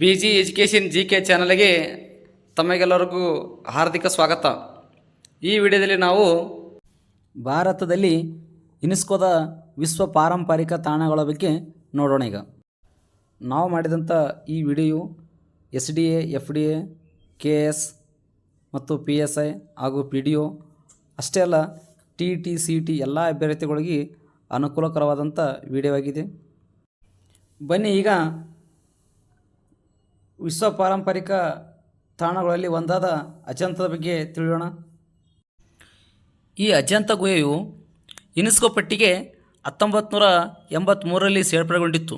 B G education G K ಚಾನಲ್ಗೆ ತಮಗೆಲ್ಲರಿಗೂ ಹಾರ್ದಿಕ ಸ್ವಾಗತ. ಈ ವಿಡಿಯೋದಲ್ಲಿ ನಾವು ಭಾರತದಲ್ಲಿ ಯುನೆಸ್ಕೋದ ವಿಶ್ವ ಪಾರಂಪರಿಕ ತಾಣಗಳ ಬಗ್ಗೆ ನೋಡೋಣ ಈಗ. ನಾವು ಮಾಡಿದಂಥ ಈ video S D A F D A K S ಮತ್ತು ಪಿ ಎಸ್ ಐ ಹಾಗೂ ಪಿ ಡಿ ಒ ಅಷ್ಟೇ ಅಲ್ಲ ಟಿ ಟಿ ಸಿ ಟಿ ಎಲ್ಲ ಅಭ್ಯರ್ಥಿಗಳಿಗೆ ಅನುಕೂಲಕರವಾದಂಥ ವಿಡಿಯೋ ಆಗಿದೆ. ಬನ್ನಿ ಈಗ ವಿಶ್ವ ಪಾರಂಪರಿಕ ತಾಣಗಳಲ್ಲಿ ಒಂದಾದ ಅಜಂತದ ಬಗ್ಗೆ ತಿಳಿಯೋಣ. ಈ ಅಜಂತ ಗುಹೆಯು ಯುನೆಸ್ಕೋ ಪಟ್ಟಿಗೆ ಹತ್ತೊಂಬತ್ತು ನೂರ ಎಂಬತ್ತ್ಮೂರರಲ್ಲಿ ಸೇರ್ಪಡೆಗೊಂಡಿತ್ತು.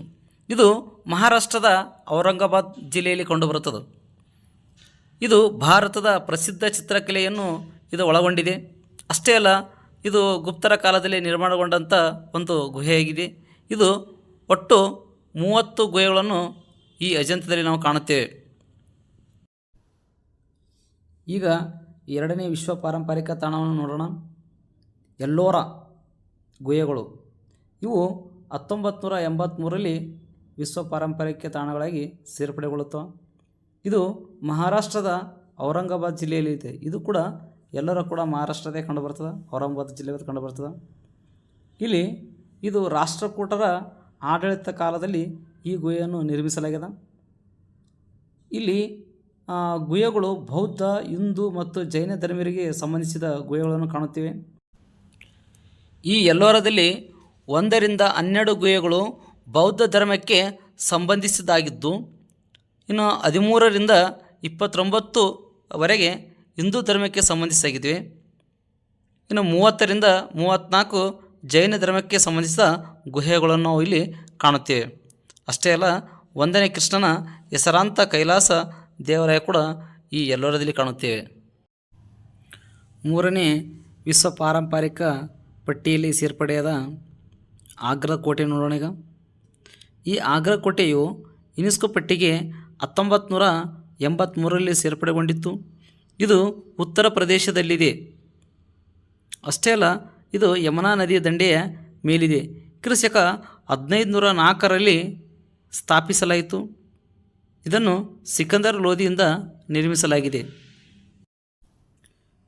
ಇದು ಮಹಾರಾಷ್ಟ್ರದ ಔರಂಗಾಬಾದ್ ಜಿಲ್ಲೆಯಲ್ಲಿ ಕಂಡುಬರುತ್ತದೆ. ಇದು ಭಾರತದ ಪ್ರಸಿದ್ಧ ಚಿತ್ರಕಲೆಯನ್ನು ಇದು ಒಳಗೊಂಡಿದೆ. ಅಷ್ಟೇ ಅಲ್ಲ, ಇದು ಗುಪ್ತರ ಕಾಲದಲ್ಲಿ ನಿರ್ಮಾಣಗೊಂಡಂಥ ಒಂದು ಗುಹೆಯಾಗಿದೆ. ಇದು ಒಟ್ಟು ಮೂವತ್ತು ಗುಹೆಗಳನ್ನು ಈ ಅಜಂತದಲ್ಲಿ ನಾವು ಕಾಣುತ್ತೇವೆ. ಈಗ ಎರಡನೇ ವಿಶ್ವ ಪಾರಂಪರಿಕ ತಾಣವನ್ನು ನೋಡೋಣ. ಎಲ್ಲೋರ ಗುಹೆಗಳು. ಇವು ಹತ್ತೊಂಬತ್ತು ನೂರ ಎಂಬತ್ತ್ಮೂರರಲ್ಲಿ ವಿಶ್ವ ಪಾರಂಪರಿಕ ತಾಣಗಳಾಗಿ ಸೇರ್ಪಡೆಗೊಳ್ಳುತ್ತವೆ. ಇದು ಮಹಾರಾಷ್ಟ್ರದ ಔರಂಗಾಬಾದ್ ಜಿಲ್ಲೆಯಲ್ಲಿ ಇದೆ. ಇದು ಕೂಡ ಎಲ್ಲರ ಕೂಡ ಮಹಾರಾಷ್ಟ್ರದೇ ಕಂಡುಬರ್ತದೆ, ಔರಂಗಾಬಾದ್ ಜಿಲ್ಲೆಯಲ್ಲಿ ಕಂಡುಬರ್ತದೆ. ಇಲ್ಲಿ ಇದು ರಾಷ್ಟ್ರಕೂಟರ ಆಡಳಿತ ಕಾಲದಲ್ಲಿ ಈ ಗುಹೆಯನ್ನು ನಿರ್ಮಿಸಲಾಗಿದೆ ಇಲ್ಲಿ ಗುಹೆಗಳು ಬೌದ್ಧ, ಹಿಂದೂ ಮತ್ತು ಜೈನ ಧರ್ಮರಿಗೆ ಸಂಬಂಧಿಸಿದ ಗುಹೆಗಳನ್ನು ಕಾಣುತ್ತಿವೆ. ಈ ಎಲ್ಲೋರದಲ್ಲಿ ಒಂದರಿಂದ ಹನ್ನೆರಡು ಗುಹೆಗಳು ಬೌದ್ಧ ಧರ್ಮಕ್ಕೆ ಸಂಬಂಧಿಸಿದ್ದಾಗಿದ್ದು, ಇನ್ನು ಹದಿಮೂರರಿಂದ ಇಪ್ಪತ್ತೊಂಬತ್ತು ವರೆಗೆ ಹಿಂದೂ ಧರ್ಮಕ್ಕೆ ಸಂಬಂಧಿಸಿದಾಗಿದ್ದೀವಿ ಇನ್ನು ಮೂವತ್ತರಿಂದ ಮೂವತ್ತ್ನಾಲ್ಕು ಜೈನ ಧರ್ಮಕ್ಕೆ ಸಂಬಂಧಿಸಿದ ಗುಹೆಗಳನ್ನು ನಾವು ಇಲ್ಲಿ ಕಾಣುತ್ತೇವೆ. ಅಷ್ಟೇ ಅಲ್ಲ, ಒಂದನೇ ಕೃಷ್ಣನ ಹೆಸರಾಂತ ಕೈಲಾಸ ದೇವಾಲಯ ಕೂಡ ಈ ಎಲ್ಲೋರದಲ್ಲಿ ಕಾಣುತ್ತೇವೆ. ಮೂರನೇ ವಿಶ್ವ ಪಾರಂಪರಿಕ ಪಟ್ಟಿಯಲ್ಲಿ ಸೇರ್ಪಡೆಯಾದ ಆಗ್ರಾ ಕೋಟೆ ನೋಡೋಣ ಈಗ. ಈ ಆಗ್ರಾ ಕೋಟೆಯು ಯುನೆಸ್ಕೋ ಪಟ್ಟಿಗೆ ಹತ್ತೊಂಬತ್ತು ನೂರ ಎಂಬತ್ತ್ಮೂರರಲ್ಲಿ ಸೇರ್ಪಡೆಗೊಂಡಿತ್ತು. ಇದು ಉತ್ತರ ಪ್ರದೇಶದಲ್ಲಿದೆ. ಅಷ್ಟೇ ಅಲ್ಲ, ಇದು ಯಮುನಾ ನದಿಯ ದಂಡೆಯ ಮೇಲಿದೆ. ಕೃಷಕ ಹದಿನೈದು ನೂರ ನಾಲ್ಕರಲ್ಲಿ ಸ್ಥಾಪಿಸಲಾಯಿತು. ಇದನ್ನು ಸಿಕಂದರ್ ಲೋಧಿಯಿಂದ ನಿರ್ಮಿಸಲಾಗಿದೆ.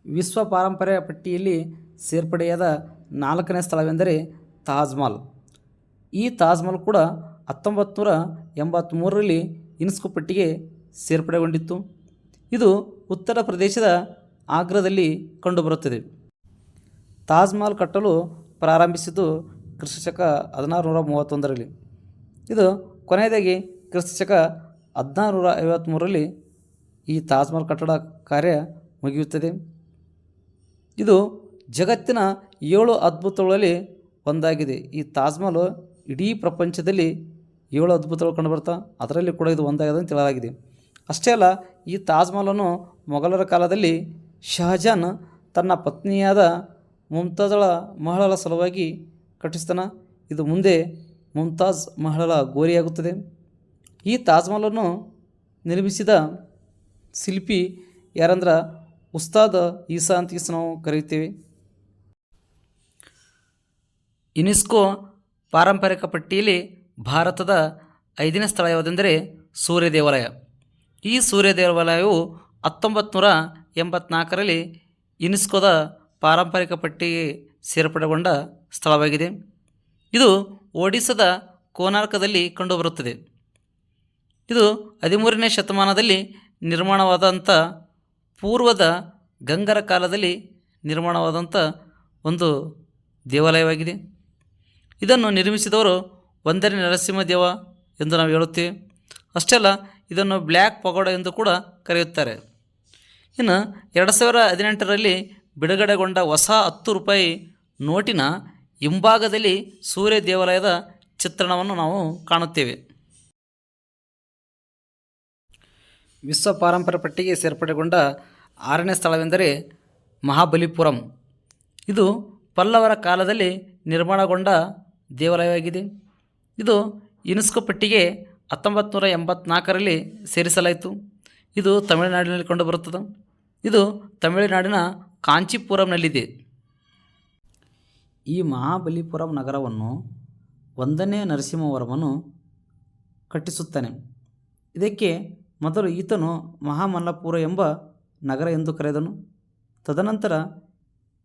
ವಿಶ್ವ ಪಾರಂಪರ್ಯ ಪಟ್ಟಿಯಲ್ಲಿ ಸೇರ್ಪಡೆಯಾದ ನಾಲ್ಕನೇ ಸ್ಥಳವೆಂದರೆ ತಾಜ್ಮಹಲ್. ಈ ತಾಜ್ಮಹಲ್ ಕೂಡ ಹತ್ತೊಂಬತ್ತು ನೂರ ಎಂಬತ್ತ್ಮೂರರಲ್ಲಿ ಯುನೆಸ್ಕೋ ಪಟ್ಟಿಗೆ ಸೇರ್ಪಡೆಗೊಂಡಿತ್ತು. ಇದು ಉತ್ತರ ಪ್ರದೇಶದ ಆಗ್ರಾದಲ್ಲಿ ಕಂಡುಬರುತ್ತದೆ. ತಾಜ್ಮಹಲ್ ಕಟ್ಟಲು ಪ್ರಾರಂಭಿಸಿದ್ದು ಕ್ರಿಸ್ತಶಕ ಹದಿನಾರು ನೂರ ಮೂವತ್ತೊಂದರಲ್ಲಿ. ಇದು ಕೊನೆಯದಾಗಿ ಕ್ರಿಸ್ತಶಕ ಹದಿನಾರು ನೂರ ಐವತ್ತ್ಮೂರರಲ್ಲಿ ಈ ತಾಜ್ಮಹಲ್ ಕಟ್ಟಡ ಕಾರ್ಯ ಮುಗಿಯುತ್ತದೆ. ಇದು ಜಗತ್ತಿನ ಏಳು ಅದ್ಭುತಗಳಲ್ಲಿ ಒಂದಾಗಿದೆ. ಈ ತಾಜ್ಮಹಲ್ ಇಡೀ ಪ್ರಪಂಚದಲ್ಲಿ ಏಳು ಅದ್ಭುತಗಳು ಕಂಡುಬರ್ತಾ ಅದರಲ್ಲಿ ಕೂಡ ಇದು ಒಂದಾಗಿದೆ ಅಂತ ಹೇಳಲಾಗಿದೆ. ಅಷ್ಟೇ ಅಲ್ಲ, ಈ ತಾಜ್ಮಹಲನ್ನು ಮೊಘಲರ ಕಾಲದಲ್ಲಿ ಶಹಜಾನ್ ತನ್ನ ಪತ್ನಿಯಾದ ಮುಮ್ತಾಜಳ ಮಹಳಳ ಸಲುವಾಗಿ ಕಟ್ಟಿಸ್ತಾನ. ಇದು ಮುಂದೆ ಮುಮ್ತಾಜ್ ಮಹಳಳ ಗೋರಿಯಾಗುತ್ತದೆ. ಈ ತಾಜ್ಮಹಲನ್ನು ನಿರ್ಮಿಸಿದ ಶಿಲ್ಪಿ ಯಾರಂದ್ರೆ ಉಸ್ತಾದ ಈಸಾ ಅಂತ ನಾವು ಕರೆಯುತ್ತೇವೆ. ಯುನೆಸ್ಕೋ ಪಾರಂಪರಿಕ ಪಟ್ಟಿಯಲ್ಲಿ ಭಾರತದ ಐದನೇ ಸ್ಥಳ ಯಾವುದೆಂದರೆ ಸೂರ್ಯ ದೇವಾಲಯ. ಈ ಸೂರ್ಯ ದೇವಾಲಯವು ಹತ್ತೊಂಬತ್ತು ನೂರ ಎಂಬತ್ನಾಲ್ಕರಲ್ಲಿ ಯುನೆಸ್ಕೋದ ಪಾರಂಪರಿಕ ಪಟ್ಟಿಗೆ ಸೇರ್ಪಡೆಗೊಂಡ ಸ್ಥಳವಾಗಿದೆ. ಇದು ಒಡಿಸ್ಸಾದ ಕೋನಾರ್ಕದಲ್ಲಿ ಕಂಡುಬರುತ್ತದೆ. ಇದು ಹದಿಮೂರನೇ ಶತಮಾನದಲ್ಲಿ ನಿರ್ಮಾಣವಾದಂಥ ಪೂರ್ವದ ಗಂಗರ ಕಾಲದಲ್ಲಿ ನಿರ್ಮಾಣವಾದಂಥ ಒಂದು ದೇವಾಲಯವಾಗಿದೆ. ಇದನ್ನು ನಿರ್ಮಿಸಿದವರು ಒಂದನೇ ನರಸಿಂಹದೇವ ಎಂದು ನಾವು ಹೇಳುತ್ತೇವೆ. ಅಷ್ಟೇ ಅಲ್ಲ, ಇದನ್ನು ಬ್ಲ್ಯಾಕ್ ಪಗೋಡ ಎಂದು ಕೂಡ ಕರೆಯುತ್ತಾರೆ. ಇನ್ನು ಎರಡು ಸಾವಿರ ಹದಿನೆಂಟರಲ್ಲಿ ಬಿಡುಗಡೆಗೊಂಡ ಹೊಸ ಹತ್ತು ರೂಪಾಯಿ ನೋಟಿನ ಹಿಂಭಾಗದಲ್ಲಿ ಸೂರ್ಯ ದೇವಾಲಯದ ಚಿತ್ರಣವನ್ನು ನಾವು ಕಾಣುತ್ತೇವೆ. ವಿಶ್ವ ಪಾರಂಪರ್ಯ ಪಟ್ಟಿಗೆ ಸೇರ್ಪಡೆಗೊಂಡ ಆರನೇ ಸ್ಥಳವೆಂದರೆ ಮಹಾಬಲಿಪುರಂ. ಇದು ಪಲ್ಲವರ ಕಾಲದಲ್ಲಿ ನಿರ್ಮಾಣಗೊಂಡ ದೇವಾಲಯವಾಗಿದೆ. ಇದು ಯುನೆಸ್ಕೋ ಪಟ್ಟಿಗೆ ಹತ್ತೊಂಬತ್ತು ನೂರ ಎಂಬತ್ನಾಲ್ಕರಲ್ಲಿ ಸೇರಿಸಲಾಯಿತು. ಇದು ತಮಿಳುನಾಡಿನಲ್ಲಿ ಕಂಡುಬರುತ್ತದೆ. ಇದು ತಮಿಳುನಾಡಿನ ಕಾಂಚೀಪುರಂನಲ್ಲಿದೆ. ಈ ಮಹಾಬಲಿಪುರಂ ನಗರವನ್ನು ಒಂದನೇ ನರಸಿಂಹವರ್ಮನು ಕಟ್ಟಿಸುತ್ತಾನೆ. ಇದಕ್ಕೆ ಮೊದಲು ಈತನು ಮಹಾಮಲ್ಲಪುರ ಎಂಬ ನಗರ ಎಂದು ಕರೆದನು. ತದನಂತರ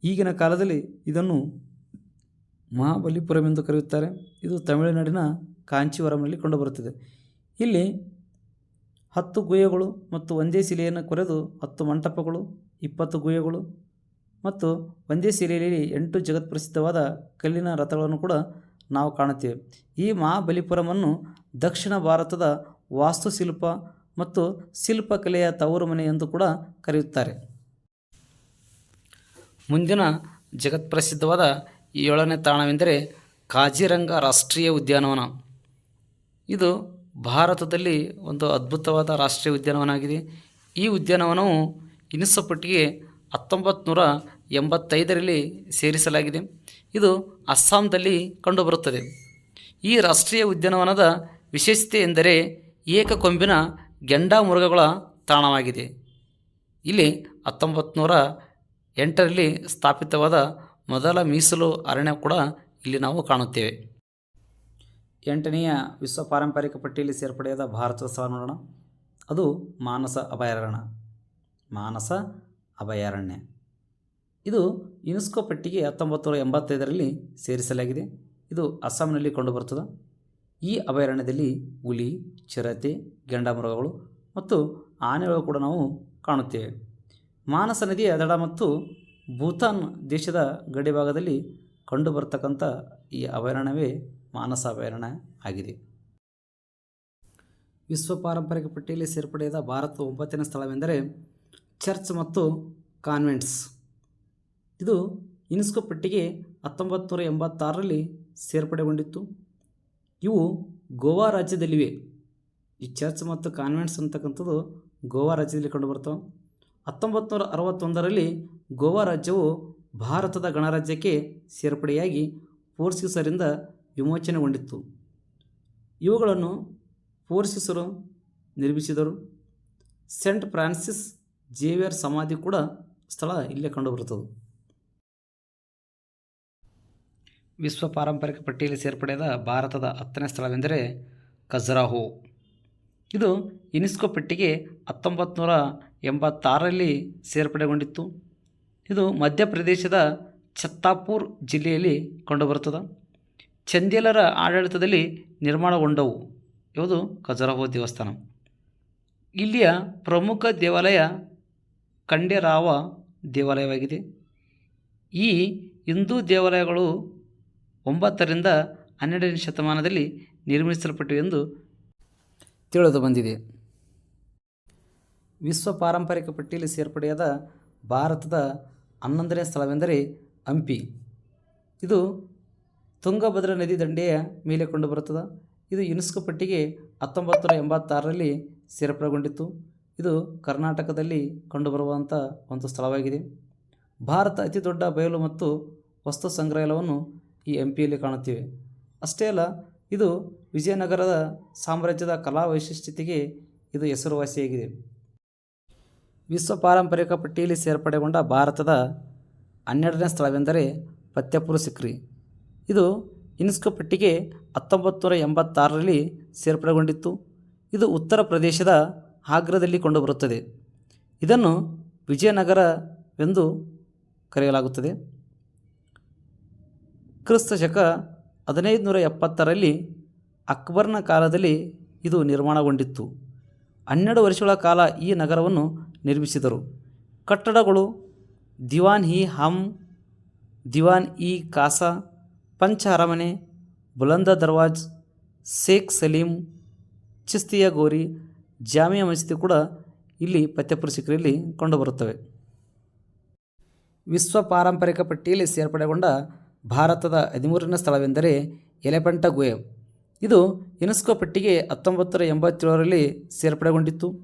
ಈಗಿನ ಕಾಲದಲ್ಲಿ ಇದನ್ನು ಮಹಾಬಲಿಪುರಂ ಎಂದು ಕರೆಯುತ್ತಾರೆ. ಇದು ತಮಿಳುನಾಡಿನ ಕಾಂಚೀವರಂನಲ್ಲಿ ಕಂಡುಬರುತ್ತದೆ. ಇಲ್ಲಿ ಹತ್ತು ಗುಹೆಗಳು ಮತ್ತು ಒಂದೇ ಶಿಲೆಯನ್ನು ಕೊರೆದು ಹತ್ತು ಮಂಟಪಗಳು, ಇಪ್ಪತ್ತು ಗುಹೆಗಳು ಮತ್ತು ಒಂದೇ ಸೀರೆಯಲ್ಲಿ ಎಂಟು ಜಗತ್ಪ್ರಸಿದ್ಧವಾದ ಕಲ್ಲಿನ ರಥಗಳನ್ನು ಕೂಡ ನಾವು ಕಾಣುತ್ತೇವೆ. ಈ ಮಹಾಬಲಿಪುರಮನ್ನು ದಕ್ಷಿಣ ಭಾರತದ ವಾಸ್ತುಶಿಲ್ಪ ಮತ್ತು ಶಿಲ್ಪಕಲೆಯ ತವರು ಮನೆ ಎಂದು ಕೂಡ ಕರೆಯುತ್ತಾರೆ. ಮುಂದಿನ ಜಗತ್ಪ್ರಸಿದ್ಧವಾದ ಏಳನೇ ತಾಣವೆಂದರೆ ಕಾಜಿರಂಗ ರಾಷ್ಟ್ರೀಯ ಉದ್ಯಾನವನ. ಇದು ಭಾರತದಲ್ಲಿ ಒಂದು ಅದ್ಭುತವಾದ ರಾಷ್ಟ್ರೀಯ ಉದ್ಯಾನವನ ಆಗಿದೆ ಈ ಉದ್ಯಾನವನವು ಯುನೆಸ್ಕೋ ಪಟ್ಟಿಗೆ ಹತ್ತೊಂಬತ್ತು ನೂರ ಎಂಬತ್ತೈದರಲ್ಲಿ ಸೇರಿಸಲಾಗಿದೆ. ಇದು ಅಸ್ಸಾಂದಲ್ಲಿ ಕಂಡುಬರುತ್ತದೆ. ಈ ರಾಷ್ಟ್ರೀಯ ಉದ್ಯಾನವನದ ವಿಶೇಷತೆ ಎಂದರೆ ಏಕಕೊಂಬಿನ ಗೆಂಡಾಮೃಗಗಳ ತಾಣವಾಗಿದೆ. ಇಲ್ಲಿ ಹತ್ತೊಂಬತ್ತು ನೂರ ಎಂಟರಲ್ಲಿ ಸ್ಥಾಪಿತವಾದ ಮೊದಲ ಮೀಸಲು ಅರಣ್ಯ ಕೂಡ ಇಲ್ಲಿ ನಾವು ಕಾಣುತ್ತೇವೆ. ಎಂಟನೆಯ ವಿಶ್ವ ಪಾರಂಪರಿಕ ಪಟ್ಟಿಯಲ್ಲಿ ಸೇರ್ಪಡೆಯಾದ ಭಾರತದ ಸ್ಥಳ ನೋಡೋಣ. ಅದು ಮಾನಸ ಅಭಯಾರಣ್ಯ. ಮಾನಸ ಅಭಯಾರಣ್ಯ ಇದು ಯುನೆಸ್ಕೋ ಪಟ್ಟಿಗೆ ಹತ್ತೊಂಬತ್ತು ನೂರ ಎಂಬತ್ತೈದರಲ್ಲಿ ಸೇರಿಸಲಾಗಿದೆ. ಇದು ಅಸ್ಸಾಂನಲ್ಲಿ ಕಂಡುಬರುತ್ತದೆ. ಈ ಅಭಯಾರಣ್ಯದಲ್ಲಿ ಹುಲಿ, ಚಿರತೆ, ಗೆಂಡಮೃಗಗಳು ಮತ್ತು ಆನೆಗಳು ಕೂಡ ನಾವು ಕಾಣುತ್ತೇವೆ. ಮಾನಸ ನದಿಯ ದಡ ಮತ್ತು ಭೂತಾನ್ ದೇಶದ ಗಡಿಭಾಗದಲ್ಲಿ ಕಂಡುಬರ್ತಕ್ಕಂಥ ಈ ಅಭಯಾರಣ್ಯವೇ ಮಾನಸ ಅಭಯಾರಣ್ಯ ಆಗಿದೆ. ವಿಶ್ವ ಪಾರಂಪರಿಕ ಪಟ್ಟಿಯಲ್ಲಿ ಸೇರ್ಪಡೆಯಾದ ಭಾರತದ ಒಂಬತ್ತನೇ ಸ್ಥಳವೆಂದರೆ ಚರ್ಚ್ ಮತ್ತು ಕಾನ್ವೆಂಟ್ಸ್. ಇದು ಯುನೆಸ್ಕೋ ಪಟ್ಟಿಗೆ ಹತ್ತೊಂಬತ್ತು ನೂರ ಎಂಬತ್ತಾರರಲ್ಲಿ ಸೇರ್ಪಡೆಗೊಂಡಿತ್ತು. ಇವು ಗೋವಾ ರಾಜ್ಯದಲ್ಲಿವೆ. ಈ ಚರ್ಚ್ ಮತ್ತು ಕಾನ್ವೆಂಟ್ಸ್ ಅಂತಕ್ಕಂಥದ್ದು ಗೋವಾ ರಾಜ್ಯದಲ್ಲಿ ಕಂಡುಬರ್ತವೆ ಹತ್ತೊಂಬತ್ತು ನೂರ ಅರವತ್ತೊಂದರಲ್ಲಿ ಗೋವಾ ರಾಜ್ಯವು ಭಾರತದ ಗಣರಾಜ್ಯಕ್ಕೆ ಸೇರ್ಪಡೆಯಾಗಿ ಪೋರ್ಚುಗೀಸರಿಂದ ವಿಮೋಚನೆಗೊಂಡಿತ್ತು. ಇವುಗಳನ್ನು ಪೋರ್ಚುಗೀಸರು ನಿರ್ಮಿಸಿದರು. ಸೆಂಟ್ ಫ್ರಾನ್ಸಿಸ್ ಜೇವಿಯರ್ ಸಮಾಧಿ ಕೂಡ ಸ್ಥಳ ಇಲ್ಲೇ ಕಂಡುಬರುತ್ತದೆ. ವಿಶ್ವ ಪಾರಂಪರಿಕ ಪಟ್ಟಿಯಲ್ಲಿ ಸೇರ್ಪಡೆಯಾದ ಭಾರತದ ಹತ್ತನೇ ಸ್ಥಳವೆಂದರೆ ಖಜರಾಹೋ ಇದು ಯುನೆಸ್ಕೋ ಪಟ್ಟಿಗೆ ಹತ್ತೊಂಬತ್ತು ನೂರ ಎಂಬತ್ತಾರರಲ್ಲಿ ಸೇರ್ಪಡೆಗೊಂಡಿತ್ತು. ಇದು ಮಧ್ಯಪ್ರದೇಶದ ಛತ್ತಾಪುರ್ ಜಿಲ್ಲೆಯಲ್ಲಿ ಕಂಡುಬರುತ್ತದೆ. ಚಂದೇಲರ ಆಡಳಿತದಲ್ಲಿ ನಿರ್ಮಾಣಗೊಂಡವು. ಯಾವುದು ಖಜರಾಹೋ ದೇವಸ್ಥಾನ. ಇಲ್ಲಿಯ ಪ್ರಮುಖ ದೇವಾಲಯ ಖಂಡೇರಾವ ದೇವಾಲಯವಾಗಿದೆ. ಈ ಹಿಂದೂ ದೇವಾಲಯಗಳು ಒಂಬತ್ತರಿಂದ ಹನ್ನೆರಡನೇ ಶತಮಾನದಲ್ಲಿ ನಿರ್ಮಿಸಲ್ಪಟ್ಟಿವೆ ಎಂದು ತಿಳಿದು ಬಂದಿದೆ. ವಿಶ್ವ ಪಾರಂಪರಿಕ ಪಟ್ಟಿಯಲ್ಲಿ ಸೇರ್ಪಡೆಯಾದ ಭಾರತದ ಹನ್ನೊಂದನೇ ಸ್ಥಳವೆಂದರೆ ಹಂಪಿ. ಇದು ತುಂಗಭದ್ರಾ ನದಿ ದಂಡೆಯ ಮೇಲೆ ಕಂಡುಬರುತ್ತದೆ. ಇದು ಯುನೆಸ್ಕೋ ಪಟ್ಟಿಗೆ ಹತ್ತೊಂಬತ್ತು ನೂರ ಎಂಬತ್ತಾರರಲ್ಲಿ ಸೇರ್ಪಡೆಗೊಂಡಿತ್ತು. ಇದು ಕರ್ನಾಟಕದಲ್ಲಿ ಕಂಡುಬರುವಂಥ ಒಂದು ಸ್ಥಳವಾಗಿದೆ. ಭಾರತ ಅತಿ ದೊಡ್ಡ ಬಯಲು ಮತ್ತು ವಸ್ತು ಸಂಗ್ರಹಾಲಯವನ್ನು ಈ ಹಂಪಿಯಲ್ಲಿ ಕಾಣುತ್ತೇವೆ. ಅಷ್ಟೇ ಅಲ್ಲ, ಇದು ವಿಜಯನಗರದ ಸಾಮ್ರಾಜ್ಯದ ಕಲಾ ವೈಶಿಷ್ಟ್ಯತೆಗೆ ಇದು ಹೆಸರುವಾಸಿಯಾಗಿದೆ. ವಿಶ್ವ ಪಾರಂಪರಿಕ ಪಟ್ಟಿಯಲ್ಲಿ ಸೇರ್ಪಡೆಗೊಂಡ ಭಾರತದ ಹನ್ನೆರಡನೇ ಸ್ಥಳವೆಂದರೆ ಪತ್ಯಪುರ ಸಿಕ್ರಿ. ಇದು ಯುನೆಸ್ಕೋ ಪಟ್ಟಿಗೆ ಹತ್ತೊಂಬತ್ತು ನೂರ ಎಂಬತ್ತಾರರಲ್ಲಿ ಸೇರ್ಪಡೆಗೊಂಡಿತ್ತು. ಇದು ಉತ್ತರ ಪ್ರದೇಶದ ಆಗ್ರಾದಲ್ಲಿ ಕಂಡುಬರುತ್ತದೆ. ಇದನ್ನು ವಿಜಯನಗರ ಎಂದು ಕರೆಯಲಾಗುತ್ತದೆ. ಕ್ರಿಸ್ತ ಶಕ ಹದಿನೈದು ನೂರ ಎಪ್ಪತ್ತರಲ್ಲಿ ಅಕ್ಬರ್ನ ಕಾಲದಲ್ಲಿ ಇದು ನಿರ್ಮಾಣಗೊಂಡಿತ್ತು. ಹನ್ನೆರಡು ವರ್ಷಗಳ ಕಾಲ ಈ ನಗರವನ್ನು ನಿರ್ಮಿಸಿದರು. ಕಟ್ಟಡಗಳು ದಿವಾನ್ ಇ ಹಮ್, ದಿವಾನ್ ಇ ಕಾಸಾ, ಪಂಚ ಅರಮನೆ, ಬುಲಂದ ದರ್ವಾಜ್, ಶೇಖ್ ಸಲೀಂ, ಚಿಸ್ತಿಯ ಗೋರಿ ಜಾಮಿಯಾ ಮಸೀದಿ ಕೂಡ ಇಲ್ಲಿ ಫತೇಪುರ ಸಿಕ್ರಿಯಲ್ಲಿ ಕಂಡುಬರುತ್ತವೆ. ವಿಶ್ವ ಪಾರಂಪರಿಕ ಪಟ್ಟಿಯಲ್ಲಿ ಸೇರ್ಪಡೆಗೊಂಡ ಭಾರತದ ಹದಿಮೂರನೇ ಸ್ಥಳವೆಂದರೆ ಎಲೆಪಂಟ ಗುಹೆ ಇದು ಯುನೆಸ್ಕೋ ಪಟ್ಟಿಗೆ ಹತ್ತೊಂಬತ್ತರ ಎಂಬತ್ತೇಳರಲ್ಲಿ ಸೇರ್ಪಡೆಗೊಂಡಿತ್ತು.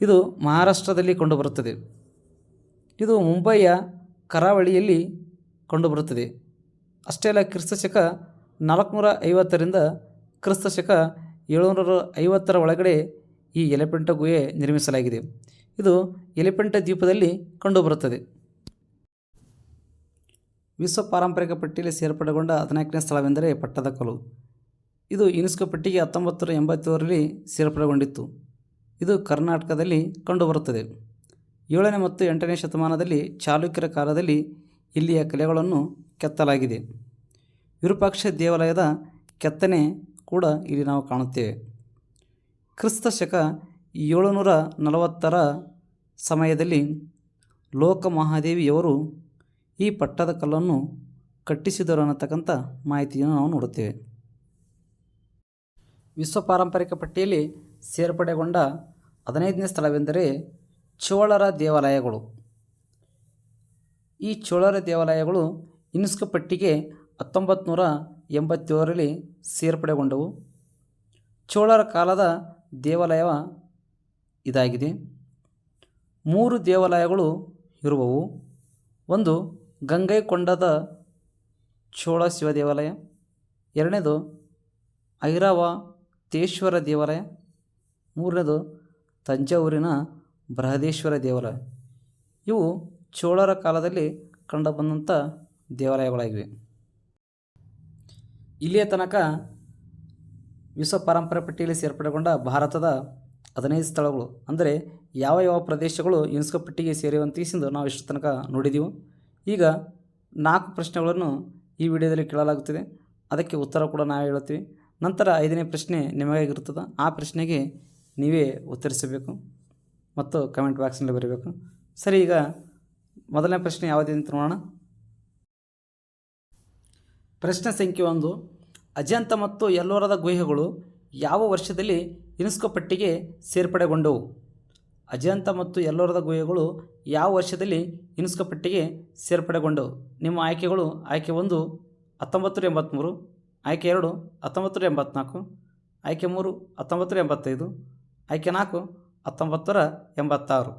ಇದು ಮಹಾರಾಷ್ಟ್ರದಲ್ಲಿ ಕಂಡುಬರುತ್ತದೆ. ಇದು ಮುಂಬೈಯ ಕರಾವಳಿಯಲ್ಲಿ ಕಂಡುಬರುತ್ತದೆ. ಅಷ್ಟೇ ಅಲ್ಲ, ಕ್ರಿಸ್ತಶಕ ನಾಲ್ಕುನೂರ ಐವತ್ತರಿಂದ ಕ್ರಿಸ್ತಶಕ ಏಳುನೂರ ಐವತ್ತರ ಒಳಗಡೆ ಈ ಎಲೆಪೆಂಟ ಗುಹೆ ನಿರ್ಮಿಸಲಾಗಿದೆ. ಇದು ಎಲಿಫೆಂಟ ದ್ವೀಪದಲ್ಲಿ ಕಂಡುಬರುತ್ತದೆ. ವಿಶ್ವ ಪಾರಂಪರಿಕ ಪಟ್ಟಿಯಲ್ಲಿ ಸೇರ್ಪಡೆಗೊಂಡ ಹದಿನಾಲ್ಕನೇ ಸ್ಥಳವೆಂದರೆ ಪಟ್ಟದಕಲ್ಲು ಇದು ಯುನೆಸ್ಕೋ ಪಟ್ಟಿಗೆ ಹತ್ತೊಂಬತ್ತು ನೂರ ಎಂಬತ್ತೇಳರಲ್ಲಿ ಸೇರ್ಪಡೆಗೊಂಡಿತ್ತು. ಇದು ಕರ್ನಾಟಕದಲ್ಲಿ ಕಂಡುಬರುತ್ತದೆ. ಏಳನೇ ಮತ್ತು ಎಂಟನೇ ಶತಮಾನದಲ್ಲಿ ಚಾಲುಕ್ಯರ ಕಾಲದಲ್ಲಿ ಇಲ್ಲಿಯ ಕಲೆಗಳನ್ನು ಕೆತ್ತಲಾಗಿದೆ. ವಿರೂಪಾಕ್ಷ ದೇವಾಲಯದ ಕೆತ್ತನೆ ಕೂಡ ಇಲ್ಲಿ ನಾವು ಕಾಣುತ್ತೇವೆ. ಕ್ರಿಸ್ತ ಶಕ ಏಳುನೂರ ನಲವತ್ತರ ಸಮಯದಲ್ಲಿ ಲೋಕಮಹಾದೇವಿಯವರು ಈ ಪಟ್ಟದ ಕಲ್ಲನ್ನು ಕಟ್ಟಿಸಿದರು ಅನ್ನತಕ್ಕಂಥ ಮಾಹಿತಿಯನ್ನು ನಾವು ನೋಡುತ್ತೇವೆ. ವಿಶ್ವ ಪಾರಂಪರಿಕ ಪಟ್ಟಿಯಲ್ಲಿ ಸೇರ್ಪಡೆಗೊಂಡ ಹದಿನೈದನೇ ಸ್ಥಳವೆಂದರೆ ಚೋಳರ ದೇವಾಲಯಗಳು. ಈ ಚೋಳರ ದೇವಾಲಯಗಳು ಯುನೆಸ್ಕೋ ಪಟ್ಟಿಗೆ ಹತ್ತೊಂಬತ್ತು ನೂರ ಎಂಬತ್ತೇಳರಲ್ಲಿ ಸೇರ್ಪಡೆಗೊಂಡವು. ಚೋಳರ ಕಾಲದ ದೇವಾಲಯ ಇದಾಗಿದೆ. ಮೂರು ದೇವಾಲಯಗಳು ಇರುವವು. ಒಂದು ಗಂಗೈಕೊಂಡದ ಚೋಳ ಶಿವ ದೇವಾಲಯ. ಎರಡನೇದು ಐರಾವತೇಶ್ವರ ದೇವಾಲಯ. ಮೂರನೇದು ತಂಜಾವೂರಿನ ಬೃಹದೇಶ್ವರ ದೇವಾಲಯ. ಇವು ಚೋಳರ ಕಾಲದಲ್ಲಿ ಕಂಡುಬಂದಂಥ ದೇವಾಲಯಗಳಾಗಿವೆ. ಇಲ್ಲಿಯ ತನಕ ವಿಶ್ವ ಪರಂಪರೆ ಪಟ್ಟಿಯಲ್ಲಿ ಸೇರ್ಪಡೆಗೊಂಡ ಭಾರತದ ಹದಿನೈದು ಸ್ಥಳಗಳು, ಅಂದರೆ ಯಾವ ಯಾವ ಪ್ರದೇಶಗಳು ಯುನೆಸ್ಕೋ ಪಟ್ಟಿಗೆ ಸೇರಿವಂತಿಸಿಂದು ನಾವು ಇಷ್ಟು ತನಕ ನೋಡಿದೆವು. ಈಗ ನಾಲ್ಕು ಪ್ರಶ್ನೆಗಳನ್ನು ಈ ವಿಡಿಯೋದಲ್ಲಿ ಕೇಳಲಾಗುತ್ತಿದೆ. ಅದಕ್ಕೆ ಉತ್ತರ ಕೂಡ ನಾವು ಹೇಳುತ್ತೀವಿ. ನಂತರ ಐದನೇ ಪ್ರಶ್ನೆ ನಿಮಗಾಗಿರುತ್ತದೆ. ಆ ಪ್ರಶ್ನೆಗೆ ನೀವೇ ಉತ್ತರಿಸಬೇಕು ಮತ್ತು ಕಮೆಂಟ್ ಬಾಕ್ಸ್ನಲ್ಲಿ ಬರೀಬೇಕು. ಸರಿ, ಈಗ ಮೊದಲನೇ ಪ್ರಶ್ನೆ ಯಾವುದಿದೆ ಅಂತ ನೋಡೋಣ. ಪ್ರಶ್ನೆ ಸಂಖ್ಯೆ ಒಂದು. ಅಜಂತ ಮತ್ತು ಎಲ್ಲೋರದ ಗುಹೆಗಳು ಯಾವ ವರ್ಷದಲ್ಲಿ ಯುನೆಸ್ಕೋ ಪಟ್ಟಿಗೆ ಸೇರ್ಪಡೆಗೊಂಡವು? ಅಜಂತ ಮತ್ತು ಎಲ್ಲೋರದ ಗುಹೆಗಳು ಯಾವ ವರ್ಷದಲ್ಲಿ ಯುನೆಸ್ಕೋ ಪಟ್ಟಿಗೆ ಸೇರ್ಪಡೆಗೊಂಡವು? ನಿಮ್ಮ ಆಯ್ಕೆಗಳು ಆಯ್ಕೆ ಒಂದು, ಹತ್ತೊಂಬತ್ತು ಎಂಬತ್ತ್ಮೂರು ಆಯ್ಕೆ ಎರಡು, ಹತ್ತೊಂಬತ್ತು ನೂರ ಎಂಬತ್ನಾಲ್ಕು, ಆಯ್ಕೆ ಮೂರು, ಹತ್ತೊಂಬತ್ತು ಎಂಬತ್ತೈದು, ಆಯ್ಕೆ ನಾಲ್ಕು, ಹತ್ತೊಂಬತ್ತು ನೂರ ಎಂಬತ್ತಾರು.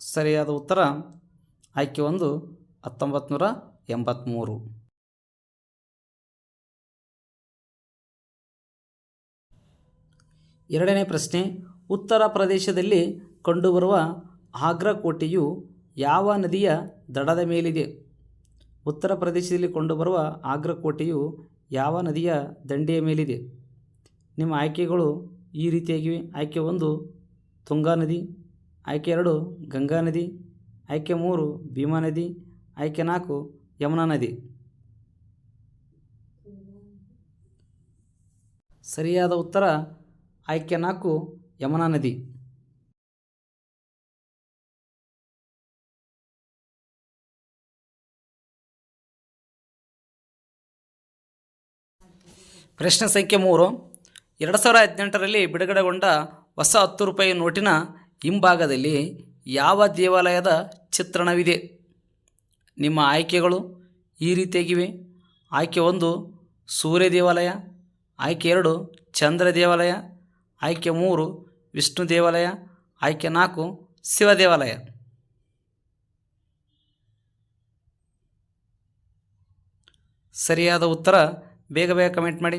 ಸರಿಯಾದ ಉತ್ತರ ಆಯ್ಕೆ ಒಂದು ಹತ್ತೊಂಬತ್ತು ನೂರ ಎಂಬತ್ತ್ಮೂರು ಎರಡನೇ ಪ್ರಶ್ನೆ, ಉತ್ತರ ಪ್ರದೇಶದಲ್ಲಿ ಕಂಡುಬರುವ ಆಗ್ರಾ ಕೋಟೆಯು ಯಾವ ನದಿಯ ದಡದ ಮೇಲಿದೆ? ಉತ್ತರ ಪ್ರದೇಶದಲ್ಲಿ ಕಂಡುಬರುವ ಆಗ್ರಾ ಕೋಟೆಯು ಯಾವ ನದಿಯ ದಂಡೆಯ ಮೇಲಿದೆ? ನಿಮ್ಮ ಆಯ್ಕೆಗಳು ಈ ರೀತಿಯಾಗಿವೆ. ಆಯ್ಕೆ ಒಂದು, ತುಂಗಾ ನದಿ. ಆಯ್ಕೆ ಎರಡು, ಗಂಗಾ ನದಿ. ಆಯ್ಕೆ ಮೂರು, ಭೀಮಾ ನದಿ. ಆಯ್ಕೆ ನಾಲ್ಕು, ಯಮುನಾ ನದಿ. ಸರಿಯಾದ ಉತ್ತರ, ಆಯ್ಕೆ ನಾಲ್ಕು, ಯಮುನಾ ನದಿ. ಪ್ರಶ್ನೆ ಸಂಖ್ಯೆ ಮೂರು. ಎರಡು ಸಾವಿರ ಹದಿನೆಂಟರಲ್ಲಿ ಬಿಡುಗಡೆಗೊಂಡ ಹೊಸ ಹತ್ತು ರೂಪಾಯಿ ನೋಟಿನ ಹಿಂಭಾಗದಲ್ಲಿ ಯಾವ ದೇವಾಲಯದ ಚಿತ್ರಣವಿದೆ? ನಿಮ್ಮ ಆಯ್ಕೆಗಳು ಈ ರೀತಿಯಾಗಿವೆ. ಆಯ್ಕೆ ಒಂದು, ಸೂರ್ಯ ದೇವಾಲಯ. ಆಯ್ಕೆ ಎರಡು, ಚಂದ್ರ ದೇವಾಲಯ. ಆಯ್ಕೆ ಮೂರು, ವಿಷ್ಣು ದೇವಾಲಯ. ಆಯ್ಕೆ ನಾಲ್ಕು, ಶಿವ ದೇವಾಲಯ. ಸರಿಯಾದ ಉತ್ತರ, ಬೇಗ ಬೇಗ ಕಮೆಂಟ್ ಮಾಡಿ.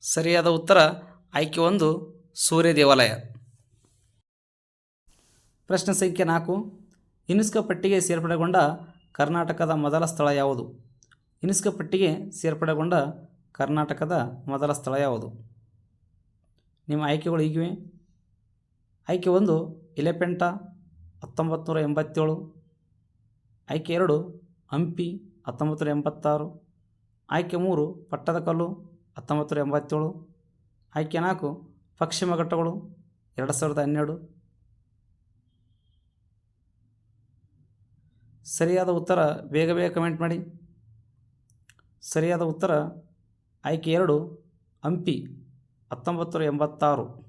ಸರಿಯಾದ ಉತ್ತರ, ಆಯ್ಕೆ ಒಂದು, ಸೂರ್ಯ ದೇವಾಲಯ. ಪ್ರಶ್ನೆ ಸಂಖ್ಯೆ ನಾಲ್ಕು. ಯುನೆಸ್ಕೋ ಪಟ್ಟಿಗೆ ಸೇರ್ಪಡೆಗೊಂಡ ಕರ್ನಾಟಕದ ಮೊದಲ ಸ್ಥಳ ಯಾವುದು? ಯುನೆಸ್ಕೋ ಪಟ್ಟಿಗೆ ಸೇರ್ಪಡೆಗೊಂಡ ಕರ್ನಾಟಕದ ಮೊದಲ ಸ್ಥಳ ಯಾವುದು? ನಿಮ್ಮ ಆಯ್ಕೆಗಳು ಹೀಗಿವೆ. ಆಯ್ಕೆ ಒಂದು ಎಲೆಪೆಂಟ ಹತ್ತೊಂಬತ್ತು ಎಂಬತ್ತೇಳು. ಆಯ್ಕೆ ಎರಡು, ಹಂಪಿ ಹತ್ತೊಂಬತ್ತು ನೂರ ಎಂಬತ್ತಾರು. ಆಯ್ಕೆ ಮೂರು ಪಟ್ಟದಕಲ್ಲು ಹತ್ತೊಂಬತ್ತು ನೂರ ಎಂಬತ್ತೇಳು. ಆಯ್ಕೆ ನಾಲ್ಕು, ಪಶ್ಚಿಮ ಘಟ್ಟಗಳು, ಎರಡು ಸಾವಿರದ ಹನ್ನೆರಡು. ಸರಿಯಾದ ಉತ್ತರ, ಬೇಗ ಬೇಗ ಕಮೆಂಟ್ ಮಾಡಿ. ಸರಿಯಾದ ಉತ್ತರ, ಆಯ್ಕೆ ಎರಡು, ಹಂಪಿ ಹತ್ತೊಂಬತ್ತು ಎಂಬತ್ತಾರು.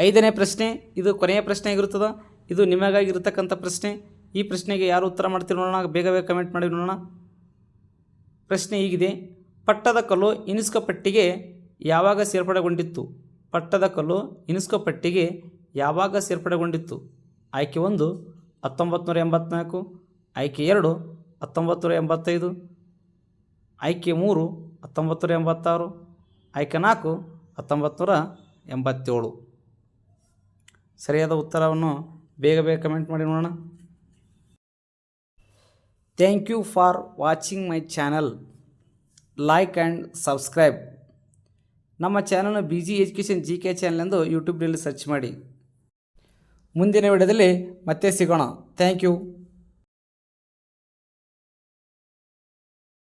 ಐದನೇ ಪ್ರಶ್ನೆ, ಇದು ಕೊನೆಯ ಪ್ರಶ್ನೆ ಆಗಿರುತ್ತದೆ? ಇದು ನಿಮಗಾಗಿರ್ತಕ್ಕಂಥ ಪ್ರಶ್ನೆ. ಈ ಪ್ರಶ್ನೆಗೆ ಯಾರು ಉತ್ತರ ಮಾಡ್ತೀರಿ ನೋಡೋಣ, ಬೇಗ ಬೇಗ ಕಮೆಂಟ್ ಮಾಡಿ ನೋಡೋಣ. ಪ್ರಶ್ನೆ ಹೀಗಿದೆ. ಪಟ್ಟದಕಲ್ಲು ಯುನೆಸ್ಕೋ ಪಟ್ಟಿಗೆ ಯಾವಾಗ ಸೇರ್ಪಡೆಗೊಂಡಿತ್ತು? ಪಟ್ಟದಕಲ್ಲು ಯುನೆಸ್ಕೋ ಪಟ್ಟಿಗೆ ಯಾವಾಗ ಸೇರ್ಪಡೆಗೊಂಡಿತ್ತು? ಆಯ್ಕೆ ಒಂದು ಹತ್ತೊಂಬತ್ತು ನೂರ ಎಂಬತ್ನಾಲ್ಕು. ಆಯ್ಕೆ ಎರಡು ಹತ್ತೊಂಬತ್ತು ನೂರ ಎಂಬತ್ತೈದು. ಆಯ್ಕೆ ಮೂರು ಹತ್ತೊಂಬತ್ತು ನೂರ ಎಂಬತ್ತಾರು. ಆಯ್ಕೆ ನಾಲ್ಕು ಹತ್ತೊಂಬತ್ತು ನೂರ ಎಂಬತ್ತೇಳು. ಸರಿಯಾದ ಉತ್ತರವನ್ನು ಬೇಗ ಬೇಗ ಕಮೆಂಟ್ ಮಾಡಿ ನೋಡೋಣ. Thank you for watching my channel. Like and subscribe. ನಮ್ಮ ಚಾನಲ್ನ B G education G K channel ಎಂದು ಯೂಟ್ಯೂಬ್ನಲ್ಲಿ ಸರ್ಚ್ ಮಾಡಿ. ಮುಂದಿನ ವಿಡಿಯೋದಲ್ಲಿ ಮತ್ತೆ ಸಿಗೋಣ. Thank you